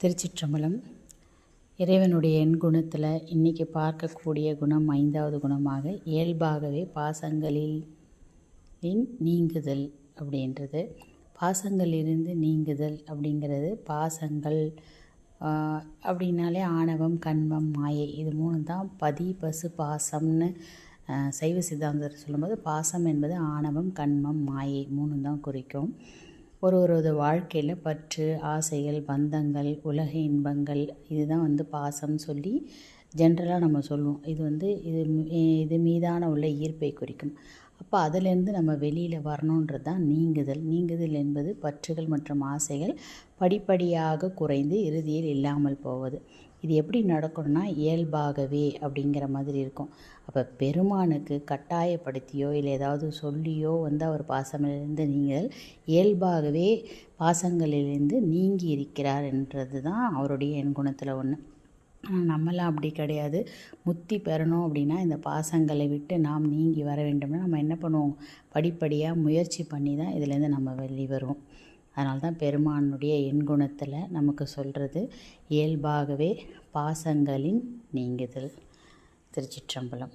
திருச்சிற்றம்பலம். இறைவனுடைய எண் குணத்தில் இன்றைக்கி பார்க்கக்கூடிய குணம் ஐந்தாவது குணமாக இயல்பாகவே பாசங்களில் நீங்குதல் அப்படின்றது. பாசங்களிலிருந்து நீங்குதல் அப்படிங்கிறது பாசங்கள் அப்படின்னாலே ஆணவம் கண்மம் மாயை இது மூணு தான் பதி பசு பாசம்னு சைவ சித்தாந்தர் சொல்லும்போது பாசம் என்பது ஆணவம் கண்மம் மாயை மூணு தான் குறிக்கும். ஒரு ஒரு வாழ்க்கையில் பற்று ஆசைகள் பந்தங்கள் உலக இன்பங்கள் இதுதான் வந்து பாசம் சொல்லி ஜென்ரலாக நம்ம சொல்லுவோம். இது வந்து இது இது மீதான உள்ள ஈர்ப்பை குறிக்கும். அப்போ அதிலேருந்து நம்ம வெளியில் வரணுன்றது தான் நீங்குதல். நீங்குதல் என்பது பற்றுகள் மற்றும் ஆசைகள் படிப்படியாக குறைந்து இறுதியில் இல்லாமல் போவது. இது எப்படி நடக்கணும்னா இயல்பாகவே அப்படிங்கிற மாதிரி இருக்கும். அப்போ பெருமானுக்கு கட்டாயப்படுத்தியோ இல்லை ஏதாவது சொல்லியோ வந்து அவர் பாசமிலிருந்து நீங்கள் இயல்பாகவே பாசங்களிலிருந்து நீங்கி இருக்கிறார் என்றது தான் அவருடைய என் குணத்தில் ஒன்று நம்மளாம் அப்படி கிடையாது. முத்தி பெறணும் அப்படின்னா இந்த பாசங்களை விட்டு நாம் நீங்கி வர வேண்டும்னா நம்ம என்ன பண்ணுவோம்? படிப்படியாக முயற்சி பண்ணி தான் இதுலேருந்து நம்ம வெளிவருவோம். அதனால தான் பெருமானுடைய எண்குணத்தில் நமக்கு சொல்கிறது இயல்பாகவே பாசங்களின் நீங்குதல். திருச்சிற்றம்பலம்.